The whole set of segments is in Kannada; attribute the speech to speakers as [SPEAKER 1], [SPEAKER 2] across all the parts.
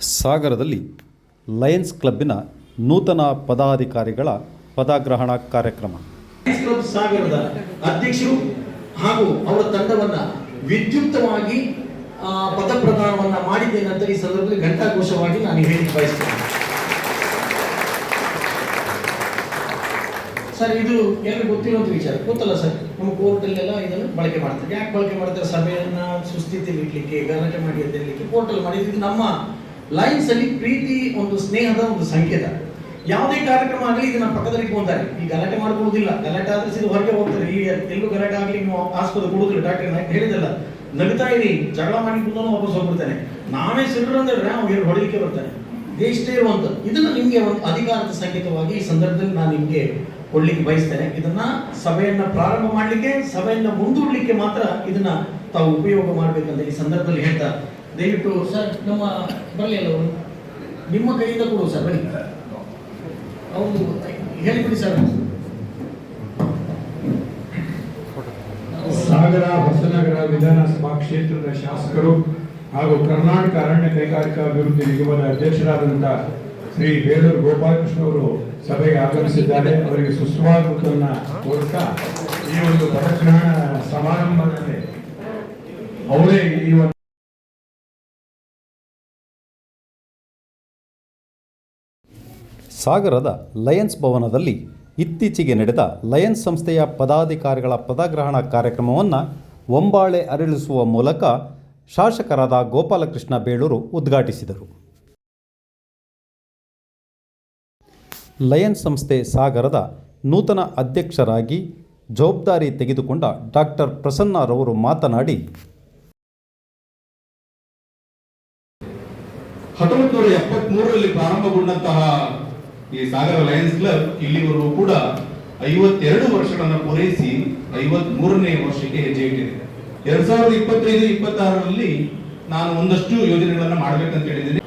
[SPEAKER 1] ಸಾಗರದಲ್ಲಿ ಲಯನ್ಸ್ ಕ್ಲಬ್ಬಿನ ನೂತನ ಪದಾಧಿಕಾರಿಗಳ ಪದಗ್ರಹಣ ಕಾರ್ಯಕ್ರಮ.
[SPEAKER 2] ಕ್ಲಬ್ ಸಾಗರದ ಅಧ್ಯಕ್ಷರು ಹಾಗೂ ಅವರ ತಂಡವನ್ನ ವಿದ್ಯುಕ್ತವಾಗಿ ಪದ ಪದಪ್ರದಾನವನ್ನ ಮಾಡಿದ್ದೇನೆ ಅಂತ ಈ ಸಂದರ್ಭದಲ್ಲಿ ಘಂಟಾಘೋಷವಾಗಿ ನಾನು ಹೇಳಿ ಬಯಸ್ತೇನೆ. ಸರ್, ಇದು ಎಲ್ಲರಿಗೂ ಗೊತ್ತಿರುವಂತ ವಿಚಾರ? ಗೊತ್ತಲ್ಲ ಸರ್. ನಮ್ಮ ಕೋರ್ಟಲ್ಲೆಲ್ಲ ಇದನ್ನು ಬಳಕೆ ಮಾಡ್ತಾರೆ. ಯಾಕೆ ಬಳಕೆ ಮಾಡ್ತಾರೆ? ಸಭೆಯನ್ನ ಸುಸ್ಥಿತಿಯಲ್ಲಿ ಇಡ್ಲಿಕ್ಕೆ, ಗಲಾಟೆ ಮಾಡಿ ಎದ್ದೇಳಲಿಕ್ಕೆ ಕೋರ್ಟಲ್ಲಿ ಇದು ನಮ್ಮ ಲೈನ್ಸ್ ಅಲ್ಲಿ ಪ್ರೀತಿ ಒಂದು ಸ್ನೇಹದ ಒಂದು ಸಂಕೇತ. ಯಾವುದೇ ಕಾರ್ಯಕ್ರಮ ಆಗಲಿ ಇದನ್ನ ಪಕ್ಕದಲ್ಲಿ ಇಟ್ಕೊಂತಾರೆ. ಈ ಗಲಾಟೆ ಮಾಡ್ಕೊಳ್ಳೋದಿಲ್ಲ. ಗಲಾಟೆ ಆದ್ರೆ ಇದು ಹೊರಗೆ ಹೋಗ್ತಾರೆ. ಈ ಎಲ್ಲೂ ಗಲಾಟೆ ಆಗಲಿ ನೀವು ಆಸ್ಪತ್ರೆ ಕೊಡುದಿಲ್ಲ ಡಾಕ್ಟರ್ ಹೇಳಿದಲ್ಲ ನಗ್ತಾ ಇರಿ. ಜಗಳ ಮಾಡಿ ಕುಂದನು ವಾಪಸ್ ಹೋಗ್ಬಿಡ್ತಾನೆ. ನಾವೇ ಸಿಡ್ರು ಅಂದ್ರೆ ಅವ್ನು ಹೊಡಲಿಕ್ಕೆ ಹೊಡಿಲಿಕ್ಕೆ ಬರ್ತಾನೆ ಇದೇ ಒಂದು ಇದನ್ನ ನಿಮ್ಗೆ ಒಂದು ಅಧಿಕಾರದ ಸಂಕೇತವಾಗಿ ಈ ಸಂದರ್ಭದಲ್ಲಿ ನಾನು ನಿಮಗೆ ಕೊಡ್ಲಿಕ್ಕೆ ಬಯಸ್ತೇನೆ. ಇದನ್ನ ಸಭೆಯನ್ನ ಪ್ರಾರಂಭ ಮಾಡ್ಲಿಕ್ಕೆ, ಸಭೆಯನ್ನ ಮುಂದೂಡ್ಲಿಕ್ಕೆ ಮಾತ್ರ ಇದನ್ನ ತಾವು ಉಪಯೋಗ ಮಾಡ್ಬೇಕಂತ ಈ ಸಂದರ್ಭದಲ್ಲಿ ಹೇಳ್ತಾ ದಯವಿಟ್ಟು ಸರ್, ನಮ್ಮ ಬರಲಿ ಅಲ್ಲ ಅವರು. ನಿಮ್ಮ ಕೈಯಿಂದ ಕೊಡು ಸರ್, ಬನ್ನಿ. ಹೌದು ಹೇಳಿಬಿಡಿ ಸರ್.
[SPEAKER 3] ಸಾಗರ, ಹೊಸನಗರ ವಿಧಾನಸಭಾ ಕ್ಷೇತ್ರದ ಶಾಸಕರು ಹಾಗೂ ಕರ್ನಾಟಕ ಅರಣ್ಯ ಕೈಗಾರಿಕಾ ಅಭಿವೃದ್ಧಿ ನಿಗಮದ ಅಧ್ಯಕ್ಷರಾದಂತಹ ಶ್ರೀ ಬೇಲೂರು ಗೋಪಾಲಕೃಷ್ಣ ಅವರು ಸಭೆಗೆ ಆಗಮಿಸಿದ್ದಾರೆ. ಅವರಿಗೆ ಸುಸ್ವಾಗತವನ್ನ ಕೋರುತ್ತಾ ಈ ಒಂದು ಪದಗ್ರಹಣ ಸಮಾರಂಭದಲ್ಲಿ ಅವರೇ ಈ ಒಂದು
[SPEAKER 1] ಸಾಗರದ ಲಯನ್ಸ್ ಭವನದಲ್ಲಿ ಇತ್ತೀಚೆಗೆ ನಡೆದ ಲಯನ್ಸ್ ಸಂಸ್ಥೆಯ ಪದಾಧಿಕಾರಿಗಳ ಪದಗ್ರಹಣ ಕಾರ್ಯಕ್ರಮವನ್ನು ಒಂಬಾಳೆ ಅರಳಿಸುವ ಮೂಲಕ ಶಾಸಕರಾದ ಗೋಪಾಲಕೃಷ್ಣ ಬೇಳೂರು ಉದ್ಘಾಟಿಸಿದರು. ಲಯನ್ಸ್ ಸಂಸ್ಥೆ ಸಾಗರದ ನೂತನ ಅಧ್ಯಕ್ಷರಾಗಿ ಜವಾಬ್ದಾರಿ ತೆಗೆದುಕೊಂಡ ಡಾಕ್ಟರ್ ಪ್ರಸನ್ನರವರು ಮಾತನಾಡಿ
[SPEAKER 4] ಈ ಸಾಗರ ಲಯನ್ಸ್ ಕ್ಲಬ್ ಇಲ್ಲಿವರೆಗೂ ಕೂಡ ಐವತ್ತೆರಡು ವರ್ಷಗಳನ್ನು ಪೂರೈಸಿ ಐವತ್ ಮೂರನೇ ವರ್ಷಕ್ಕೆ ಹೆಜ್ಜೆ ಇಟ್ಟಿದೆ. ಎರಡ್ ಸಾವಿರದ ಇಪ್ಪತ್ತೈದು, ಇಪ್ಪತ್ತಾರರಲ್ಲಿ ನಾನು ಒಂದಷ್ಟು ಯೋಜನೆಗಳನ್ನ ಮಾಡ್ಬೇಕಂತ ಹೇಳಿದ್ದೇನೆ.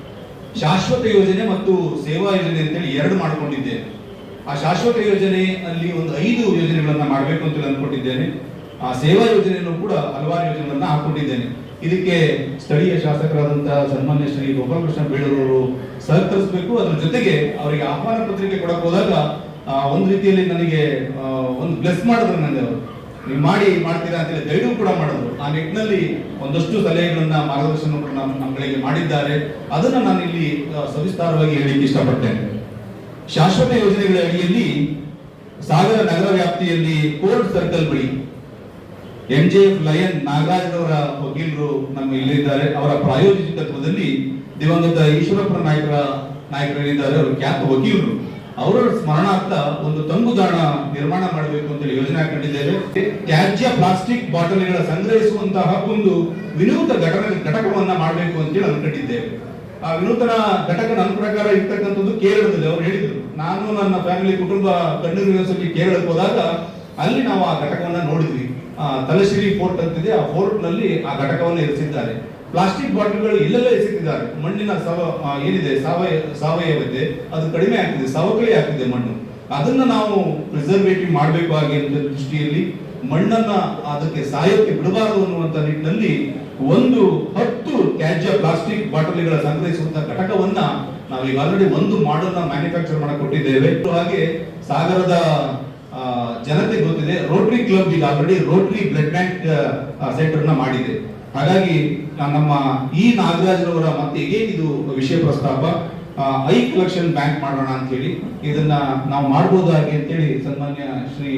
[SPEAKER 4] ಶಾಶ್ವತ ಯೋಜನೆ ಮತ್ತು ಸೇವಾ ಯೋಜನೆ ಅಂತೇಳಿ ಎರಡು ಮಾಡ್ಕೊಂಡಿದ್ದೇನೆ. ಆ ಶಾಶ್ವತ ಯೋಜನೆಯಲ್ಲಿ ಒಂದು ಐದು ಯೋಜನೆಗಳನ್ನ ಮಾಡಬೇಕು ಅಂತ ಅಂದ್ಕೊಂಡಿದ್ದೇನೆ ಆ ಸೇವಾ ಯೋಜನೆಯನ್ನು ಕೂಡ ಹಲವಾರು ಯೋಜನೆಗಳನ್ನ ಹಾಕೊಂಡಿದ್ದೇನೆ. ಇದಕ್ಕೆ ಸ್ಥಳೀಯ ಶಾಸಕರಾದಂತಹ ಸನ್ಮಾನ್ಯ ಶ್ರೀ ಗೋಪಾಲಕೃಷ್ಣ ಬೇಳೂರವರು ಸಹಕರಿಸಬೇಕು. ಅದರ ಜೊತೆಗೆ ಅವರಿಗೆ ಆಹ್ವಾನ ಪತ್ರಿಕೆ ಕೊಡಕ್ ಹೋದಾಗ ಒಂದು ರೀತಿಯಲ್ಲಿ ನನಗೆ ಒಂದು ಬ್ಲೆಸ್ ಮಾಡಿದ್ರು ನನಗೆ ಅವರು. ನೀವು ಮಾಡಿ, ಮಾಡ್ತೀರಾ ಅಂತೇಳಿ ಗೈಡು ಕೂಡ ಮಾಡಿದ್ರು. ಆ ನಿಟ್ಟಿನಲ್ಲಿ ಒಂದಷ್ಟು ಸಲಹೆಗಳನ್ನ ಮಾರ್ಗದರ್ಶನ ನಮ್ಮಗಳಿಗೆ ಮಾಡಿದ್ದಾರೆ. ಅದನ್ನು ನಾನು ಇಲ್ಲಿ ಸವಿಸ್ತಾರವಾಗಿ ಹೇಳಲಿಕ್ಕೆ ಇಷ್ಟಪಡ್ತೇನೆ. ಶಾಶ್ವತ ಯೋಜನೆಗಳ ಅಡಿಯಲ್ಲಿ ಸಾಗರ ನಗರ ವ್ಯಾಪ್ತಿಯಲ್ಲಿ ಕೋರ್ಟ್ ಸರ್ಕಲ್ ಬಳಿ ಎಂ ಜೆ ಎಫ್ ಲಯನ್ ನಾಗರಾಜ್ರವರ ವಕೀಲರು ನಮ್ಮ ಇಲ್ಲಿದ್ದಾರೆ. ಅವರ ಪ್ರಾಯೋಜಕತ್ವದಲ್ಲಿ ದಿವಂಗತ ಈಶ್ವರಪ್ಪ ನಾಯಕರ ನಾಯಕರಿದ್ದಾರೆ ಅವರು ಖ್ಯಾತ ವಕೀಲರು. ಅವರ ಸ್ಮರಣಾರ್ಥ ಒಂದು ತಂಗುದಾಣ ನಿರ್ಮಾಣ ಮಾಡಬೇಕು ಅಂತ ಯೋಜನೆ ಹಾಕೊಂಡಿದ್ದೇವೆ. ತ್ಯಾಜ್ಯ ಪ್ಲಾಸ್ಟಿಕ್ ಬಾಟಲಿಗಳ ಸಂಗ್ರಹಿಸುವಂತಹ ಒಂದು ವಿನೂತ ಘಟಕ ಘಟಕವನ್ನ ಮಾಡಬೇಕು ಅಂತ ಹೇಳಿ ಅನ್ಕೊಂಡಿದ್ದೇವೆ. ಆ ವಿನೂತನ ಘಟಕ ನನ್ನ ಪ್ರಕಾರ ಇರ್ತಕ್ಕಂಥದ್ದು ಕೇರಳದಲ್ಲಿ ಅವರು ಹೇಳಿದ್ರು. ನಾನು ನನ್ನ ಫ್ಯಾಮಿಲಿ ಕುಟುಂಬ ಕಣ್ಣೂರು ಕೇರಳಕ್ಕೆ ಹೋದಾಗ ಅಲ್ಲಿ ನಾವು ಆ ಘಟಕವನ್ನ ನೋಡಿದ್ವಿ. ತಲಶ್ರೀ ಫೋರ್ಟ್ ಅಂತಿದೆ. ಆ ಫೋರ್ಟ್ನಲ್ಲಿ ಆ ಘಟಕವನ್ನು ಇರಿಸಿದ್ದಾರೆ. ಪ್ಲಾಸ್ಟಿಕ್ ಬಾಟಲ್ಗಳು ಇಲ್ಲೆಲ್ಲ ಎಸೆತಿದ್ದಾರೆ ಮಣ್ಣಿನ ಸವ ಏನಿದೆ? ಸಾವಯವ ಸಾವಯವತೆ ಅದು ಕಡಿಮೆ ಆಗ್ತಿದೆ. ಸವಕಳಿ ಆಗ್ತಿದೆ ಮಣ್ಣು. ಅದನ್ನ ನಾವು ಪ್ರಿಸರ್ವೇಟಿವ್ ಮಾಡಬೇಕು ಹಾಗೆ ದೃಷ್ಟಿಯಲ್ಲಿ ಮಣ್ಣನ್ನ ಅದಕ್ಕೆ ಸಾಯೋಕ್ಕೆ ಬಿಡಬಾರದು ಅನ್ನುವಂತ ನಿಟ್ಟಿನಲ್ಲಿ ಒಂದು ಹತ್ತು ತ್ಯಾಜ್ಯ ಪ್ಲಾಸ್ಟಿಕ್ ಬಾಟಲಿಗಳ ಸಂಗ್ರಹಿಸುವಂತ ಘಟಕವನ್ನ ನಾವು ಈಗ ಆಲ್ರೆಡಿ ಒಂದು ಮಾಡಲ್ ಮ್ಯಾನುಫ್ಯಾಕ್ಚರ್ ಮಾಡಕ್ ಕೊಟ್ಟಿದ್ದೇವೆ ಹಾಗೆ ಸಾಗರದ ಜನತೆ ಗೊತ್ತಿದೆ ರೋಟರಿ ಕ್ಲಬ್ ಈಗ ಆಲ್ರೆಡಿ ರೋಟರಿ ಬ್ಲಡ್ ಬ್ಯಾಂಕ್ ಸೆಂಟರ್ನ ಮಾಡಿದೆ. ಹಾಗಾಗಿ ನಮ್ಮ ಈ ನಾಗರಾಜ್ರವರ ಮತ್ತೆ ಇದು ವಿಷಯ ಪ್ರಸ್ತಾಪ ಐ ಕಲೆಕ್ಷನ್ ಬ್ಯಾಂಕ್ ಮಾಡೋಣ ಅಂತ ಹೇಳಿ ಇದನ್ನ ನಾವು ಮಾಡ್ಬೋದಾಗಿ ಅಂತೇಳಿ ಸನ್ಮಾನ್ಯ ಶ್ರೀ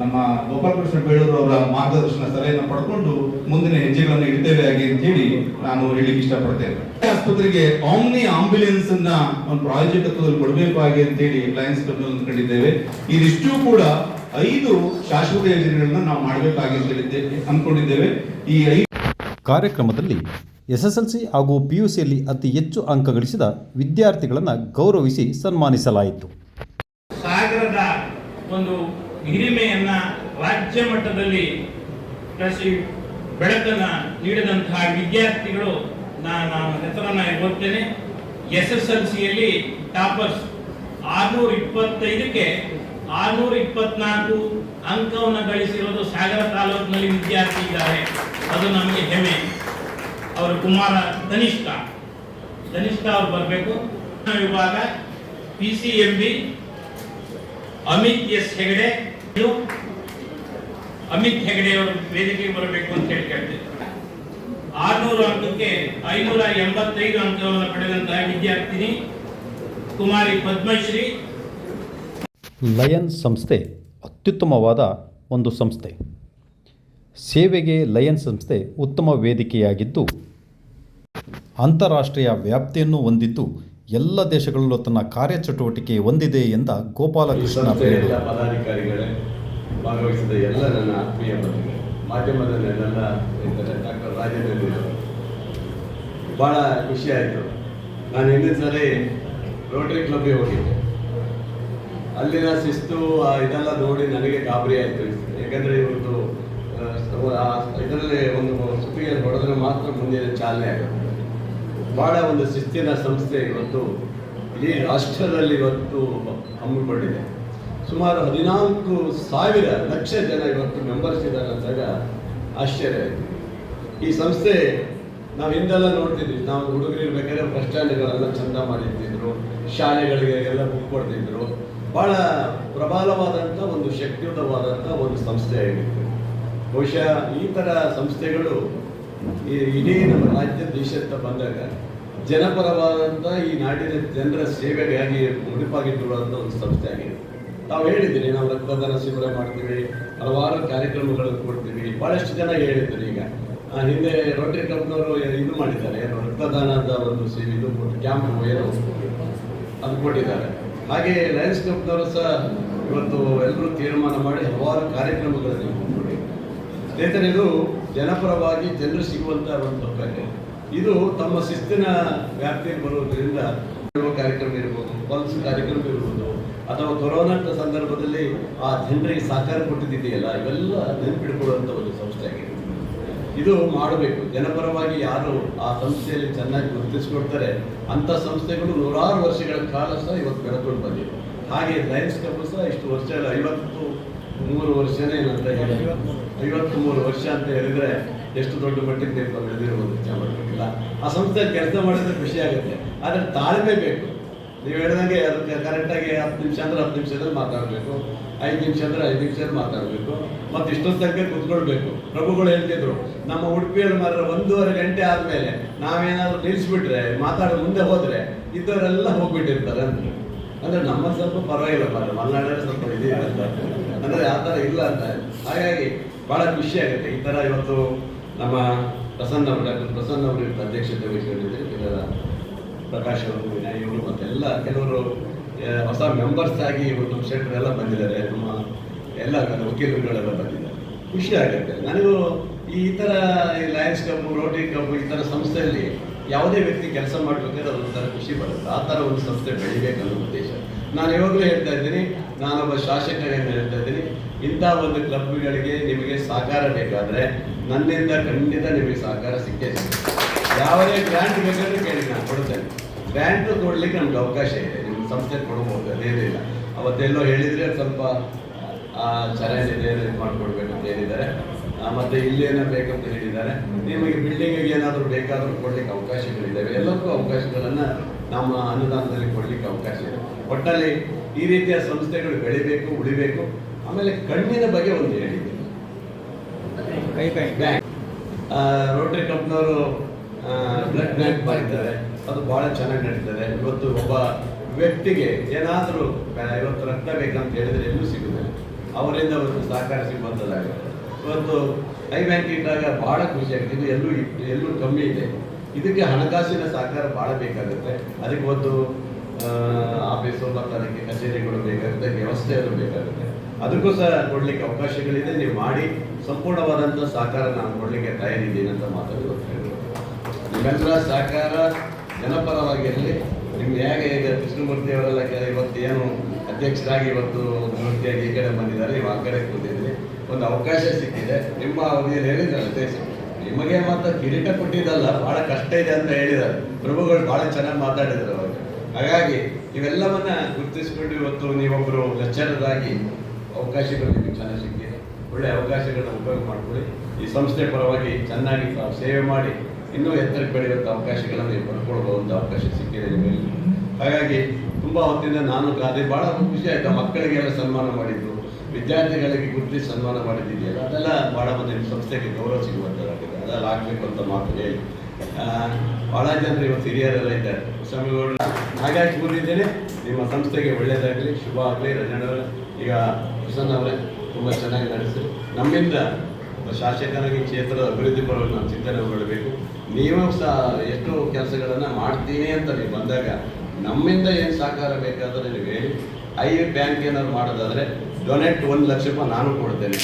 [SPEAKER 4] ನಮ್ಮ ಗೋಪಾಲಕೃಷ್ಣ ಬೇಳೂರು ಅವರ ಮಾರ್ಗದರ್ಶನ ಸಲಹೆಯನ್ನು ಪಡ್ಕೊಂಡು ಮುಂದಿನ ಹೆಜ್ಜೆಗಳನ್ನು ಇಡ್ತೇವೆ ಹಾಗೆ ಅಂತ ಹೇಳಿ ನಾನು ಹೇಳಿಕ್ಕೆ ಇಷ್ಟಪಡ್ತೇನೆ. ಆಸ್ಪತ್ರೆಗೆ ಆಮ್ನಿ ಆಂಬ್ಯುಲೆನ್ಸ್ ಅನ್ನ ಒಂದು ಪ್ರಾಯೋಜಕತ್ವದಲ್ಲಿ ಕೊಡಬೇಕು ಹಾಗೆ ಅಂತೇಳಿ ಲಯನ್ಸ್ ಕ್ಲಬ್ ಅಂದ್ಕೊಂಡಿದ್ದೇವೆ. ಇದಿಷ್ಟು ಕೂಡ ಐದು ಶಾಶ್ವತ ಯೋಜನೆಗಳನ್ನ ನಾವು ಮಾಡಬೇಕಾಗಿ ಅಂತ ಹೇಳಿದ್ದೇವೆ ಅನ್ಕೊಂಡಿದ್ದೇವೆ ಈ ಐದು
[SPEAKER 1] ಕಾರ್ಯಕ್ರಮದಲ್ಲಿ ಎಸ್ಎಸ್ಎಲ್ಸಿ ಹಾಗೂ ಪಿ ಯು ಸಿಯಲ್ಲಿ ಅತಿ ಹೆಚ್ಚು ಅಂಕ ಗಳಿಸಿದ ವಿದ್ಯಾರ್ಥಿಗಳನ್ನು ಗೌರವಿಸಿ ಸನ್ಮಾನಿಸಲಾಯಿತು.
[SPEAKER 5] ಸಾಗರದ ಒಂದು ಹಿರಿಮೆಯನ್ನ ರಾಜ್ಯ ಮಟ್ಟದಲ್ಲಿ ಬೆಳಕನ್ನು ನೀಡಿದಂತಹ ವಿದ್ಯಾರ್ಥಿಗಳು ನಾನು ಹೆಸರನ್ನು ಓದ್ತೇನೆ ಎಸ್ ಎಸ್ ಎಲ್ ಸಿಯಲ್ಲಿ ಟಾಪರ್ಸ್ ಆರ್ನೂರ ಇಪ್ಪತ್ತೈದಕ್ಕೆ ಆರ್ನೂರ ಇಪ್ಪತ್ನಾಲ್ಕು ಅಂಕವನ್ನು ಗಳಿಸಿರೋದು ಸಾಗರ ತಾಲೂಕಿನಲ್ಲಿ ವಿದ್ಯಾರ್ಥಿ ಇದ್ದಾರೆ. ಅದು ನಮಗೆ ಹೆಮ್ಮೆ. ಅವರು ಕುಮಾರ ತನಿಷ್ಠ ಧನಿಷ್ಠ ಅವ್ರು ಬರಬೇಕು. ವಿಭಾಗ P C M B Amit S Hegde Amit Hegde ಅವರು ವೇದಿಕೆಗೆ ಬರಬೇಕು ಅಂತ ಹೇಳಿ ಕೇಳ್ತೀವಿ. ಆರ್ನೂರು ಅಂಕಕ್ಕೆ ಐನೂರ ಎಂಬತ್ತೈದು ಅಂಕವನ್ನು ಪಡೆದಂತಹ ವಿದ್ಯಾರ್ಥಿನಿ ಕುಮಾರಿ ಪದ್ಮಶ್ರೀ.
[SPEAKER 1] ಲಯನ್ಸ್ ಸಂಸ್ಥೆ ಅತ್ಯುತ್ತಮವಾದ ಒಂದು ಸಂಸ್ಥೆ. ಸೇವೆಗೆ ಲಯನ್ಸ್ ಸಂಸ್ಥೆ ಉತ್ತಮ ವೇದಿಕೆಯಾಗಿದ್ದು ಅಂತಾರಾಷ್ಟ್ರೀಯ ವ್ಯಾಪ್ತಿಯನ್ನು ಹೊಂದಿದ್ದು ಎಲ್ಲ ದೇಶಗಳಲ್ಲೂ ತನ್ನ ಕಾರ್ಯಚಟುವಟಿಕೆ ಹೊಂದಿದೆ ಎಂದ ಗೋಪಾಲಕೃಷ್ಣ
[SPEAKER 6] ಎಲ್ಲ ಪದಾಧಿಕಾರಿಗಳೇ ಭಾಗವಹಿಸಿದ ಎಲ್ಲ ನನ್ನ ಆತ್ಮೀಯ ಬಂಧುಗಳೇ ಮಾಧ್ಯಮದಲ್ಲೆಲ್ಲ ಇದ್ದಾರೆ. ಡಾಕ್ಟರ್ ರಾಜೇಂದ್ರ ಭಾಳ ಖುಷಿ ಆಯಿತು. ನಾನು ಹಿಂದಿನ ಸರಿ ರೋಟರಿ ಕ್ಲಬ್ಗೆ ಹೋಗಿದ್ದೆ. ಅಲ್ಲಿನ ಶಿಸ್ತು ಇದೆಲ್ಲ ನೋಡಿ ನನಗೆ ಗಾಬರಿ ಆಯಿತು. ಯಾಕಂದರೆ ಇವತ್ತು ಇದರಲ್ಲಿ ಒಂದು ಸುಪ್ರಿಯರ್ ಹೊಡೆದ್ರೆ ಮಾತ್ರ ಮುಂದೆ ಚಾಲನೆ ಆಗುತ್ತೆ. ಬಹಳ ಒಂದು ಶಿಸ್ತಿನ ಸಂಸ್ಥೆ ಇವತ್ತು ಇಡೀ ರಾಷ್ಟ್ರದಲ್ಲಿ ಇವತ್ತು ಹಮ್ಮಿಕೊಂಡಿದೆ. ಸುಮಾರು ಹದಿನಾಲ್ಕು ಸಾವಿರ ಲಕ್ಷ ಜನ ಇವತ್ತು ಮೆಂಬರ್ಸ್ ಇದ್ದಾರೆ ಅಂದಾಗ ಆಶ್ಚರ್ಯ ಆಯಿತು. ಈ ಸಂಸ್ಥೆ ನಾವು ಹಿಂದೆಲ್ಲ ನೋಡ್ತಿದ್ವಿ. ನಾವು ಹುಡುಗರು ಇರ್ಬೇಕಾದ್ರೆ ಬಸ್ ಸ್ಟ್ಯಾಂಡ್ಗಳೆಲ್ಲ ಚಂದ ಮಾಡಿರ್ತಿದ್ರು ಶಾಲೆಗಳಿಗೆ ಎಲ್ಲ ಬುಕ್ ಕೊಡ್ತಿದ್ರು. ಬಹಳ ಪ್ರಬಲವಾದಂಥ ಒಂದು ಶಕ್ತಿಯುತವಾದಂಥ ಒಂದು ಸಂಸ್ಥೆ ಆಗಿತ್ತು. ಬಹುಶಃ ಈ ಥರ ಸಂಸ್ಥೆಗಳು ಇಡೀ ನಮ್ಮ ರಾಜ್ಯ ದೇಶದ ಬಂದಾಗ ಜನಪರವಾದಂಥ ಈ ನಾಡಿನ ಜನರ ಸೇವೆಗಾಗಿ ಮುಡಿಪಾಗಿಟ್ಟಿರುವಂಥ ಒಂದು ಸಂಸ್ಥೆ ಆಗಿದೆ. ತಾವು ಹೇಳಿದ್ದೀರಿ ನಾವು ರಕ್ತದಾನ ಶಿಬಿರ ಮಾಡ್ತೀವಿ, ಹಲವಾರು ಕಾರ್ಯಕ್ರಮಗಳನ್ನು ಕೊಡ್ತೀವಿ ಭಾಳಷ್ಟು ಜನ ಹೇಳಿದ್ದಾರೆ ಈಗ. ಹಿಂದೆ ರೋಟರಿ ಕ್ಲಬ್ನವರು ಇದು ಮಾಡಿದ್ದಾರೆ ರಕ್ತದಾನದ ಒಂದು ಸೇವೆ, ಇದು ಕ್ಯಾಂಪ್ ಏನೋ ಅದು ಕೊಟ್ಟಿದ್ದಾರೆ. ಹಾಗೆ ಲಯನ್ಸ್ ಕ್ಲಬ್ನವರು ಸಹ ಇವತ್ತು ಎಲ್ಲರೂ ತೀರ್ಮಾನ ಮಾಡಿ ಹಲವಾರು ಕಾರ್ಯಕ್ರಮಗಳನ್ನು ಕೊಟ್ಟಿದ್ದಾರೆ. ಸ್ನೇಹಿತರೆ ಜನಪರವಾಗಿ ಜನರು ಸಿಗುವಂಥ ಒಂದು ಕಾರ್ಯ ಇದು ತಮ್ಮ ಶಿಸ್ತಿನ ವ್ಯಾಪ್ತಿಯಲ್ಲಿ ಬರುವುದರಿಂದ ಕಾರ್ಯಕ್ರಮ ಇರ್ಬೋದು, ಪಲ್ಸ್ ಕಾರ್ಯಕ್ರಮ ಇರ್ಬೋದು, ಅಥವಾ ಕೊರೋನಾ ಸಂದರ್ಭದಲ್ಲಿ ಆ ಜನರಿಗೆ ಸಹಕಾರ ಕೊಟ್ಟಿದ್ದಿದೆಯಲ್ಲ, ಇವೆಲ್ಲ ನೆನಪಿಟ್ಕೊಳ್ಳುವಂಥ ಒಂದು ಸಂಸ್ಥೆ ಆಗಿದೆ. ಇದು ಮಾಡಬೇಕು. ಜನಪರವಾಗಿ ಯಾರು ಆ ಸಂಸ್ಥೆಯಲ್ಲಿ ಚೆನ್ನಾಗಿ ಗುರುತಿಸ್ಕೊಡ್ತಾರೆ, ಅಂಥ ಸಂಸ್ಥೆಗಳು ನೂರಾರು ವರ್ಷಗಳ ಕಾಲ ಸಹ ಇವತ್ತು ಬೆಳೆದುಕೊಂಡು ಬಂದಿದೆ ಹಾಗೆ ಲಯನ್ಸ್ ಕ್ಲಬ್ ಸಹ ಇಷ್ಟು ವರ್ಷ, ಐವತ್ತು ಮೂರು ವರ್ಷನೇ ಏನಂತ ಹೇಳಿ. ಐವತ್ತು ಮೂರು ವರ್ಷ ಅಂತ ಹೇಳಿದ್ರೆ ಎಷ್ಟು ದೊಡ್ಡ ಮಟ್ಟಿಗೆ ಬೇಕು ಬೆಳೆದಿರ್ಬೋದು ಚಾಮರಾಜಪೇಟೆಲ್ಲ ಆ ಸಂಸ್ಥೆ ಕೆಲಸ ಮಾಡಿದ್ರೆ ಖುಷಿ ಆಗುತ್ತೆ. ಆದರೆ ತಾಳ್ಮೆ ಬೇಕು. ನೀವು ಹೇಳಿದಂಗೆ ಅದಕ್ಕೆ ಕರೆಕ್ಟಾಗಿ ಹತ್ತು ನಿಮಿಷ ಅಂದ್ರೆ ಹತ್ತು ನಿಮಿಷದಲ್ಲಿ ಮಾತಾಡಬೇಕು. ಐದು ನಿಮಿಷ ಅಂದ್ರೆ ಐದು ನಿಮಿಷದಲ್ಲಿ ಮಾತಾಡಬೇಕು. ಮತ್ತು ಇಷ್ಟೊತ್ತು ತನಕ ಕುತ್ಕೊಳ್ಬೇಕು. ಪ್ರಭುಗಳು ಹೇಳ್ತಿದ್ರು, ನಮ್ಮ ಉಡುಪಿಯಲ್ಲಿ ಮಾತ್ರ ಒಂದೂವರೆ ಗಂಟೆ ಆದಮೇಲೆ ನಾವೇನಾದರೂ ನಿಲ್ಲಿಸ್ಬಿಟ್ರೆ ಮಾತಾಡೋ ಮುಂದೆ ಹೋದ್ರೆ ಇದ್ದವರೆಲ್ಲ ಹೋಗ್ಬಿಟ್ಟಿರ್ತಾರೆ ಅಂತ. ಅಂದ್ರೆ ನಮ್ಮ ಸ್ವಲ್ಪ ಪರವಾಗಿಲ್ಲ ಮಾತ್ರ ಮಲೆನಾಡಲ್ಲಿ ಸ್ವಲ್ಪ ಇದೆ ಅಂತ. ಅಂದ್ರೆ ಆ ಥರ ಇಲ್ಲ ಅಂತ. ಹಾಗಾಗಿ ಬಹಳ ಖುಷಿ ಆಗುತ್ತೆ. ಈ ಥರ ಇವತ್ತು ನಮ್ಮ ಪ್ರಸನ್ನ ಅವರು, ಡಾಕ್ಟರ್ ಪ್ರಸನ್ನ ಅವರು ಅಧ್ಯಕ್ಷತೆ ವಹಿಸಿಕೊಂಡಿದ್ದಾರೆ. ಪ್ರಕಾಶ್ ಅವರು ವಿನಯ್ ಅವರು ಮತ್ತೆಲ್ಲ ಕೆಲವರು ಹೊಸ ಮೆಂಬರ್ಸ್ ಆಗಿ ಇವತ್ತು ಕ್ಷೇತ್ರ ಎಲ್ಲ ಬಂದಿದ್ದಾರೆ. ನಮ್ಮ ಎಲ್ಲ ವಕೀಲರುಗಳೆಲ್ಲ ಬಂದಿದ್ದಾರೆ. ಖುಷಿ ಆಗುತ್ತೆ. ನನಗೂ ಈ ಥರ ಈ ಲಯನ್ಸ್ ಕ್ಲಬ್ ರೋಟರಿ ಕ್ಲಬ್ ಈ ಥರ ಸಂಸ್ಥೆಯಲ್ಲಿ ಯಾವುದೇ ವ್ಯಕ್ತಿ ಕೆಲಸ ಮಾಡಬೇಕಾದ್ರೆ ಅದೊಂಥರ ಖುಷಿ ಬರುತ್ತೆ. ಆ ಥರ ಒಂದು ಸಂಸ್ಥೆ ಬೆಳಿಬೇಕನ್ನೋ ಉದ್ದೇಶ. ನಾನು ಯಾವಾಗಲೂ ಹೇಳ್ತಾ ಇದ್ದೀನಿ, ನಾನೊಬ್ಬ ಶಾಸಕರಾಗಿ ಹೇಳ್ತಾ ಇದ್ದೀನಿ. ಇಂಥ ಒಂದು ಕ್ಲಬ್ಗಳಿಗೆ ನಿಮಗೆ ಸಹಕಾರ ಬೇಕಾದರೆ, ನನ್ನಿಂದ ಖಂಡಿತ ನಿಮಗೆ ಸಹಕಾರ ಸಿಕ್ಕೇ ಸಿಗುತ್ತೆ. ಯಾವುದೇ ಗ್ರ್ಯಾಂಟ್ ಬೇಕಾದ್ರೆ ಕೇಳಿ, ನಾನು ಕೊಡ್ತೇನೆ ಗ್ರ್ಯಾಂಟ್ ಕೊಡಲಿಕ್ಕೆ ನಮ್ಗೆ ಅವಕಾಶ ಇದೆ. ನಿಮ್ಮ ಸಂಸ್ಥೆ ಕೊಡ್ಬೋದು ಅದೇನಿಲ್ಲ ಅವತ್ತೆಲ್ಲೋ ಹೇಳಿದರೆ ಸ್ವಲ್ಪ ಚಾಲೆಂಜ್ ಇದೆ ಮಾಡ್ಕೊಡ್ಬೇಕು ಅಂತ ಹೇಳಿದ್ದಾರೆ. ಮತ್ತು ಇಲ್ಲೇನೋ ಬೇಕಂತ ಹೇಳಿದ್ದಾರೆ. ನಿಮಗೆ ಬಿಲ್ಡಿಂಗಿಗೆ ಏನಾದರೂ ಬೇಕಾದರೂ ಕೊಡ್ಲಿಕ್ಕೆ ಅವಕಾಶಗಳಿದ್ದಾವೆ. ಎಲ್ಲಕ್ಕೂ ಅವಕಾಶಗಳನ್ನು ನಮ್ಮ ಅನುದಾನದಲ್ಲಿ ಕೊಡಲಿಕ್ಕೆ ಅವಕಾಶ ಇದೆ. ಒಟ್ಟಲ್ಲಿ ಈ ರೀತಿಯ ಸಂಸ್ಥೆಗಳು ಬೆಳಿಬೇಕು ಉಳಿಬೇಕು. ಆಮೇಲೆ ಕಣ್ಣಿನ ಬಗ್ಗೆ ಒಂದು ಹೇಳಿದ್ದೀನಿ ಬ್ಯಾಂಕ್ ರೋಟರಿ ಕಂಪ್ನವರು ಬ್ಲಡ್ ಬ್ಯಾಂಕ್ ಮಾಡಿದ್ದಾರೆ. ಅದು ಬಹಳ ಚೆನ್ನಾಗಿ ನಡೀತದೆ. ಇವತ್ತು ಒಬ್ಬ ವ್ಯಕ್ತಿಗೆ ಏನಾದರೂ ಇವತ್ತು ರಕ್ತ ಬೇಕಂತ ಹೇಳಿದರೆ ಎಲ್ಲೂ ಸಿಗುತ್ತೆ ಅವರಿಂದ ಒಂದು ಸಹಕಾರ ಸಿಗುವಂಥದ್ದಾಗುತ್ತೆ ಇವತ್ತು ಐ ಬ್ಯಾಂಕ್ ಇಟ್ಟಾಗ ಭಾಳ ಖುಷಿ ಆಗ್ತಿದ್ದು ಇದು ಎಲ್ಲೂ ಎಲ್ಲೂ ಕಮ್ಮಿ ಇದೆ. ಇದಕ್ಕೆ ಹಣಕಾಸಿನ ಸಹಕಾರ ಭಾಳ ಬೇಕಾಗುತ್ತೆ. ಅದಕ್ಕೆ ಒಂದು ಆಫೀಸು ಮತ್ತು ಅದಕ್ಕೆ ಕಚೇರಿಗಳು ಬೇಕಾಗುತ್ತೆ ವ್ಯವಸ್ಥೆಗಳು ಬೇಕಾಗುತ್ತೆ. ಅದಕ್ಕೂ ಸಹ ಕೊಡಲಿಕ್ಕೆ ಅವಕಾಶಗಳಿದೆ, ನೀವು ಮಾಡಿ ಸಂಪೂರ್ಣವಾದಂಥ ಸಹಕಾರ ನಾನು ಕೊಡಲಿಕ್ಕೆ ತಯಾರಿದ್ದೀನಿ ಅಂತ ಮಾತಾಡೋದು. ನಿಮ್ಮೆಲ್ಲರ ಸಹಕಾರ ಜನಪರವಾಗಿರಲಿ. ನಿಮ್ಗೆ ಹೇಗೆ ಈಗ ಕೃಷ್ಣಮೂರ್ತಿ ಅವರೆಲ್ಲ ಇವತ್ತು ಏನು ಅಧ್ಯಕ್ಷರಾಗಿ ಇವತ್ತು ಮೂರ್ತಿಯಾಗಿ ಈ ಕಡೆ ಬಂದಿದ್ದಾರೆ, ನೀವು ಆ ಕಡೆ ಕೂತಿದ್ರಿ ಒಂದು ಅವಕಾಶ ಸಿಕ್ಕಿದೆ. ನಿಮ್ಮ ಅವಧಿಯಲ್ಲಿ ಹೇಳಿದ್ದಾರೆ ದೇಶ ನಿಮಗೆ ಮಾತ್ರ ಕಿರೀಟ ಕೊಟ್ಟಿದ್ದಲ್ಲ, ಬಹಳ ಕಷ್ಟ ಇದೆ ಅಂತ ಹೇಳಿದ್ದಾರೆ. ಪ್ರಭುಗಳು ಬಹಳ ಚೆನ್ನಾಗಿ ಮಾತಾಡಿದ್ರು ಅವಾಗ ಹಾಗಾಗಿ ಇವೆಲ್ಲವನ್ನ ಗುರುತಿಸಿಕೊಂಡು ಇವತ್ತು ನೀವೊಬ್ಬರು ಲೆಕ್ಚರರ್ ಆಗಿ ಅವಕಾಶಗಳು ನಿಮಗೆ ಚೆನ್ನಾಗಿ ಸಿಕ್ಕಿದೆ ಒಳ್ಳೆ ಅವಕಾಶಗಳನ್ನ ಉಪಯೋಗ ಮಾಡ್ಕೊಳ್ಳಿ. ಈ ಸಂಸ್ಥೆ ಪರವಾಗಿ ಚೆನ್ನಾಗಿ ತಾವು ಸೇವೆ ಮಾಡಿ ಇನ್ನೂ ಎತ್ತರಕ್ಕೆ ಬೆಳೆಯುವಂಥ ಅವಕಾಶಗಳನ್ನು ನೀವು ಪಡ್ಕೊಳ್ಬಹುದಂಥ ಅವಕಾಶ ಸಿಕ್ಕಿದೆ ನಿಮಗೆ ಹಾಗಾಗಿ ತುಂಬ ಹೊತ್ತಿಂದ ನಾನು ಅದೇ ಭಾಳ ಖುಷಿ ಆಯಿತು. ಮಕ್ಕಳಿಗೆಲ್ಲ ಸನ್ಮಾನ ಮಾಡಿದ್ದು, ವಿದ್ಯಾರ್ಥಿಗಳಿಗೆ ಗುರುತಿಸಿ ಸನ್ಮಾನ ಮಾಡಿದ್ದೀವಿ. ಅದೆಲ್ಲ ಭಾಳ ನಿಮ್ಮ ಸಂಸ್ಥೆಗೆ ಗೌರವ ಸಿಗುವಂಥದ್ದಾಗಿದೆ ಅದೆಲ್ಲ ಆಗಬೇಕು ಅಂತ ಮಾತು ಹೇಳಿ ಭಾಳ ಜನರು ಇವತ್ತು ಹಿರಿಯರೆಲ್ಲ ಇದ್ದಾರೆ. ಸ್ವಾಮಿಗಳು ಹಾಗಾಗಿ ಕೂರಿದ್ದೇನೆ ನಿಮ್ಮ ಸಂಸ್ಥೆಗೆ ಒಳ್ಳೆಯದಾಗಲಿ ಶುಭ ಆಗಲಿ ರಜನವರೇ ಈಗ ಪ್ರಸನ್ನ ಅವರೇ ತುಂಬ ಚೆನ್ನಾಗಿ ನಡೆಸಿ ನಮ್ಮಿಂದ ಶಾಸಕನಾಗಿ ಕ್ಷೇತ್ರದ ಅಭಿವೃದ್ಧಿ ಪರವಾಗಿ ನಾವು ಚಿಂತನೆ ಮಾಡಬೇಕು. ನೀವು ಸಹ ಎಷ್ಟು ಕೆಲಸಗಳನ್ನು ಮಾಡ್ತೀನಿ ಅಂತ ನೀವು ಬಂದಾಗ ನಮ್ಮಿಂದ ಏನು ಸಹಕಾರ ಬೇಕಾದರೆ ನೀವು ಹೇಳಿ. ಐ ಬ್ಯಾಂಕ್ ಏನಾದ್ರು ಮಾಡೋದಾದರೆ ಡೊನೇಟ್ ಒಂದು ಲಕ್ಷ ರೂಪಾಯಿ ನಾನು ಕೊಡ್ತೇನೆ.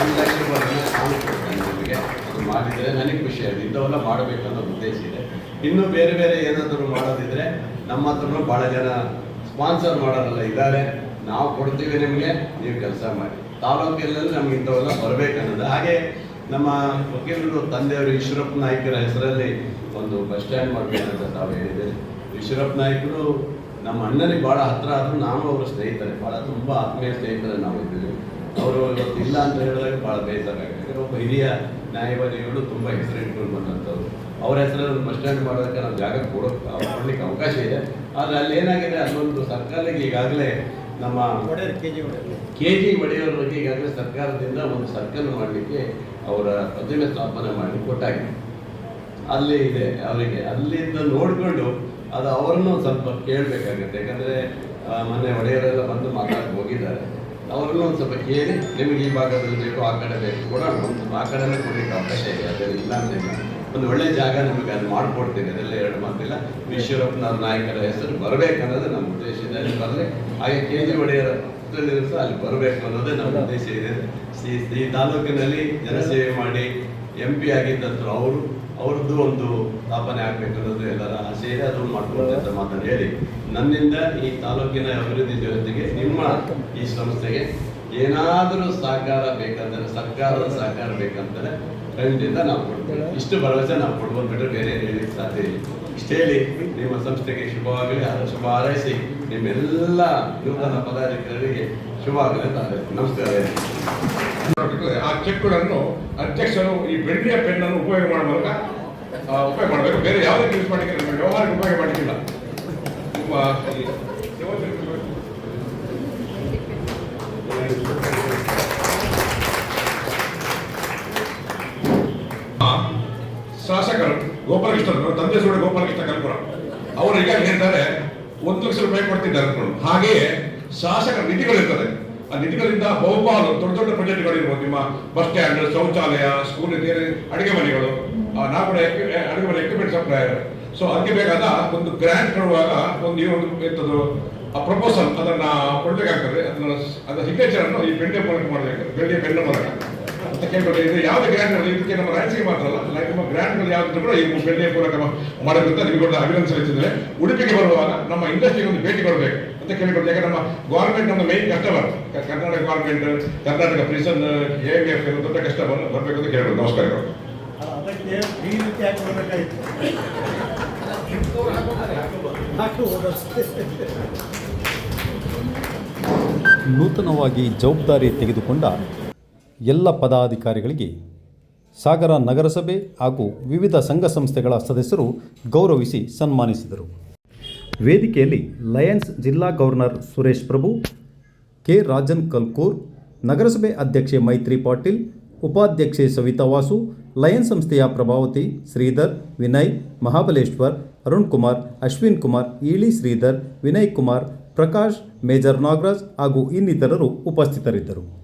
[SPEAKER 6] ಒಂದು ಲಕ್ಷ ರೂಪಾಯಿ ನಾನು ಕೊಡ್ತೇನೆ. ನಿಮಗೆ ಮಾಡಿದರೆ ನನಗೆ ಖುಷಿ ಆಗಿದೆ ಇಂಥವೆಲ್ಲ ಮಾಡಬೇಕು ಅನ್ನೋ ಉದ್ದೇಶ ಇದೆ. ಇನ್ನು ಬೇರೆ ಬೇರೆ ಏನಾದರೂ ಮಾಡೋದಿದ್ರೆ ನಮ್ಮ ಹತ್ರನೂ ಭಾಳ ಜನ ಸ್ಪಾನ್ಸರ್ ಮಾಡೋರೆಲ್ಲ ಇದ್ದಾರೆ. ನಾವು ಕೊಡ್ತೀವಿ ನಿಮಗೆ, ನೀವು ಕೆಲಸ ಮಾಡಿ. ತಾಲೂಕಿನಲ್ಲಿ ನಮ್ಗೆ ಇಂಥವೆಲ್ಲ ಬರಬೇಕನ್ನೋದು ಹಾಗೆ ನಮ್ಮ ವಕೀಲರು, ತಂದೆಯವರು ಈಶ್ವರಪ್ಪ ನಾಯ್ಕರ ಹೆಸರಲ್ಲಿ ಒಂದು ಬಸ್ ಸ್ಟ್ಯಾಂಡ್ ಮಾಡಬೇಕಂತ ತಾವು ಹೇಳಿದ್ದೀರಿ. ಈಶ್ವರಪ್ಪ ನಾಯ್ಕರು ನಮ್ಮ ಅಣ್ಣನಿಗೆ ಭಾಳ ಹತ್ರ ಆದರೂ ನಾನು ಅವರ ಸ್ನೇಹಿತರೆ. ಭಾಳ ತುಂಬ ಆತ್ಮೀಯ ಸ್ನೇಹಿತರೆ ನಾವು ಇದ್ದೀವಿ. ಅವರು ಇವತ್ತು ಇಲ್ಲ ಅಂತ ಹೇಳಿದಾಗ ಭಾಳ ಬೇಸರ ಯಾಕಂದರೆ ಒಬ್ಬ ಹಿರಿಯ ನ್ಯಾಯವಾದಿಗಳು ತುಂಬ ಹೆಸರು ಇಟ್ಕೊಂಡು ಬಂದಂಥವ್ರು. ಅವ್ರ ಹೆಸರಲ್ಲಿ ಬಸ್ ಸ್ಟ್ಯಾಂಡ್ ಮಾಡೋದಕ್ಕೆ ನಾವು ಜಾಗ ಕೊಡೋಕೆ ಮಾಡಲಿಕ್ಕೆ ಅವಕಾಶ ಇದೆ. ಆದರೆ ಅಲ್ಲಿ ಏನಾಗಿದೆ ಅಲ್ಲೊಂದು ಸರ್ಕಾರಕ್ಕೆ ಈಗಾಗಲೇ ನಮ್ಮ ಕೆ ಜಿ ಒಡೆಯವರ ಬಗ್ಗೆ ಈಗಾಗಲೇ ಸರ್ಕಾರದಿಂದ ಒಂದು ಸರ್ಕಲ್ ಮಾಡಲಿಕ್ಕೆ ಅವರ ಪ್ರತಿಮೆ ಸ್ಥಾಪನೆ ಮಾಡಿ ಕೊಟ್ಟಾಗಿದೆ. ಅಲ್ಲಿ ಇದೆ ಅವರಿಗೆ. ಅಲ್ಲಿಂದ ನೋಡಿಕೊಂಡು ಅದು ಅವರನ್ನು ಸ್ವಲ್ಪ ಕೇಳಬೇಕಾಗುತ್ತೆ. ಯಾಕಂದರೆ ಮೊನ್ನೆ ಒಡೆಯರೆಲ್ಲ ಬಂದು ಮಾತಾಡಿ ಹೋಗಿದ್ದಾರೆ. ಅವ್ರನ್ನೂ ಒಂದು ಸ್ವಲ್ಪ ಕೇಳಿ, ನಿಮಗೆ ಈ ಭಾಗದಲ್ಲಿ ಬೇಕು ಆ ಕಡೆ ಬೇಕು ಕೂಡ ಒಂದು ಆ ಕಡೆನೇ ಕೊಡಲಿಕ್ಕೆ ಅವಕಾಶ ಇದೆ. ಅದರಲ್ಲಿ ಇಲ್ಲ ಅಂತಿಲ್ಲ. ಒಂದು ಒಳ್ಳೆ ಜಾಗ ನಿಮಗೆ ಅದು ಮಾಡಿಕೊಡ್ತೀನಿ. ಅದೆಲ್ಲ ಎರಡು ಮಾತಿಲ್ಲ. ಈಶ್ವರಪ್ಪನವ್ರ ನಾಯಕರ ಹೆಸರು ಬರಬೇಕನ್ನೋದು ನಮ್ಮ ಉದ್ದೇಶ ಇದೆ. ಅಲ್ಲಿ ಬರಲಿ. ಹಾಗೆ ಕೆ ಜಿ ಒಡೆಯರ ಸಹ ಅಲ್ಲಿ ಬರಬೇಕು ಅನ್ನೋದೇ ನಮ್ಮ ಉದ್ದೇಶ ಇದೆ. ಈ ತಾಲೂಕಿನಲ್ಲಿ ತಾಲೂಕಿನಲ್ಲಿ ಜನಸೇವೆ ಮಾಡಿ ಎಂ ಪಿ ಆಗಿದ್ದಂತರು ಅವರು ಅವ್ರದ್ದು ಒಂದು ಸ್ಥಾಪನೆ ಆಗಬೇಕು ಅನ್ನೋದು ಎಲ್ಲರ ಆಸೆ ಇದೆ ಅದನ್ನು ಮಾಡ್ಕೊಳ್ತೇವೆ ಅಂತ ಮಾತಾಡಿ ಹೇಳಿ, ನನ್ನಿಂದ ಈ ತಾಲೂಕಿನ ಅಭಿವೃದ್ಧಿ ಜೊತೆಗೆ ನಿಮ್ಮ ಈ ಸಂಸ್ಥೆಗೆ ಏನಾದರೂ ಸಹಕಾರ ಬೇಕಂದರೆ ಸರ್ಕಾರದ ಸಹಕಾರ ಬೇಕಂತಾರೆ ಖಂಡಿತ ನಾವು ಕೊಡ್ತೇವೆ ಇಷ್ಟು ಭರವಸೆ ನಾವು ಕೊಡ್ಬೋದು ಬಿಟ್ಟರೆ ಬೇರೆ ಹೇಳಿ ಸಾಧ್ಯ ಇಲ್ಲ ಇಷ್ಟು ಹೇಳಿ, ನಿಮ್ಮ ಸಂಸ್ಥೆಗೆ ಶುಭವಾಗಲಿ ಶುಭ ಹಾರೈಸಿ, ನಿಮ್ಮೆಲ್ಲ ನೂತನ ಪದಾಧಿಕಾರಿಗೆ ಶುಭ ಆಗಲಿ ಅಂತ. ನಮಸ್ಕಾರ.
[SPEAKER 7] ಆ ಚೆಕ್ಗಳನ್ನು ಅಧ್ಯಕ್ಷರು ಈ ಬೆಳ್ಳಿಯ ಪೆನ್ನನ್ನು ಉಪಯೋಗ ಮಾಡುವ ಮೂಲಕ ಉಪಯೋಗ ಮಾಡಬೇಕು. ಬೇರೆ ಯಾವುದೇ ಯೂಸ್ ಮಾಡಲಿಕ್ಕೆ ನಮ್ಮ ವ್ಯವಹಾರಕ್ಕೆ ಉಪಯೋಗ ಮಾಡಲಿಕ್ಕಿಲ್ಲ ಈ ಆ, ಶಾಸಕರು ಗೋಪಾಲಕೃಷ್ಣ ತಂದೆ ಸೋಡೆ ಗೋಪಾಲಕೃಷ್ಣ ಕಲ್ಪುರ ಅವರು ಈಗ ಹೇಳ್ತಾರೆ ಒಂದು ಲಕ್ಷ ರೂಪಾಯಿ ಕೊಡ್ತಿದ್ದಾರೆ ಹಾಗೆಯೇ ಶಾಸಕರ ನಿಧಿಗಳಿರ್ತದೆ. ನಿಧಿಗಳಿಂದ ಬಹುಪಾಲು ದೊಡ್ಡ ದೊಡ್ಡ ಪ್ರಾಜೆಕ್ಟ್ಗಳಿರ್ಬೋದು. ನಿಮ್ಮ ಬಸ್ ಸ್ಟ್ಯಾಂಡ್, ಶೌಚಾಲಯ ಸ್ಕೂಲ್ ಅಡಿಗೆ ಮನೆಗಳು. ನಾವು ಕೂಡ ಅಡಿಗೆ ಮನೆ ಎಕ್ವಿಪ್ಮೆಂಟ್ ಸಪ್ಲೈಯರ್ ಸೊ ಅದಕ್ಕೆ ಬೇಕಾದ ಒಂದು ಗ್ರ್ಯಾಂಟ್ ಕೊಡುವಾಗ ಒಂದು ಈ ಒಂದು ಎಂಥದ್ದು ಆ ಪ್ರಪೋಸಲ್ ಅದನ್ನು ಕೊಡಬೇಕಾಗ್ತದೆ. ಅದನ್ನ ಅದರ ಸಿಗ್ನೇಚರ್ ಅನ್ನು ಈ ಬೆಂಡೆ ಮೂಲಕ ಮಾಡಬೇಕು ಬೆಳ್ಳಿಯ ಪೆನ್ನ ಮೂಲಕ. ಅಂತ ಕೇಳ್ಬೋದು ಇದು ಯಾವುದೇ ಗ್ರ್ಯಾಂಡ್ ಇದಕ್ಕೆ ನಮ್ಮ ರಾಜ್ಯಕ್ಕೆ ಮಾತ್ರ ಅಲ್ಲ ನಮ್ಮ ಗ್ರ್ಯಾಂಟ್ಗಳು ಯಾವ್ದು ಕೂಡ ಈ ಬೆಳ್ಳಿಯ ಮೂಲಕ ಮಾಡಬೇಕಂತ ನಿಮಗೆ ಸಲ್ಲಿಸಿದ್ರೆ ಉಡುಪಿಗೆ ಬರುವಾಗ ನಮ್ಮ ಇಂಡಸ್ಟ್ರಿಗೆ ಒಂದು ಭೇಟಿ ಕೊಡಬೇಕು. ಅಂತ ಕೇಳಿಕೊಡ್ತೀವಿ ಯಾಕಂದ್ರೆ ನಮ್ಮ ಗೌರ್ಮೆಂಟ್ ನಮ್ಮ main customer Karnataka government Karnataka prison A M F ದೊಡ್ಡ ಕಸ್ಟಮರ್ ಬರಬೇಕು ಅಂತ ಕೇಳ್ಬೋದು. ನಮಸ್ಕಾರಗಳು
[SPEAKER 1] ನೂತನವಾಗಿ ಜವಾಬ್ದಾರಿ ತೆಗೆದುಕೊಂಡ ಎಲ್ಲ ಪದಾಧಿಕಾರಿಗಳಿಗೆ ಸಾಗರ ನಗರಸಭೆ ಹಾಗೂ ವಿವಿಧ ಸಂಘ ಸಂಸ್ಥೆಗಳ ಸದಸ್ಯರು ಗೌರವಿಸಿ ಸನ್ಮಾನಿಸಿದರು. ವೇದಿಕೆಯಲ್ಲಿ ಲಯನ್ಸ್ ಜಿಲ್ಲಾ ಗವರ್ನರ್ ಸುರೇಶ್ ಪ್ರಭು, ಕೆ. ರಾಜನ್ ಕಲ್ಕೂರ್, ನಗರಸಭೆ ಅಧ್ಯಕ್ಷೆ ಮೈತ್ರಿ ಪಾಟೀಲ್, ಉಪಾಧ್ಯಕ್ಷೆ ಸವಿತಾ ವಾಸು, ಲಯನ್ಸ್ ಸಂಸ್ಥೆಯ ಪ್ರಭಾವತಿ ಶ್ರೀಧರ್, ವಿನಯ್, ಮಹಾಬಲೇಶ್ವರ್, ಅರುಣ್ ಕುಮಾರ್, ಅಶ್ವಿನ್ ಕುಮಾರ್ ಈಳಿ ಶ್ರೀಧರ್, ವಿನಯ್ ಕುಮಾರ್, ಪ್ರಕಾಶ್, ಮೇಜರ್ ನಾಗರಾಜ್ ಹಾಗೂ ಇನ್ನಿತರರು ಉಪಸ್ಥಿತರಿದ್ದರು.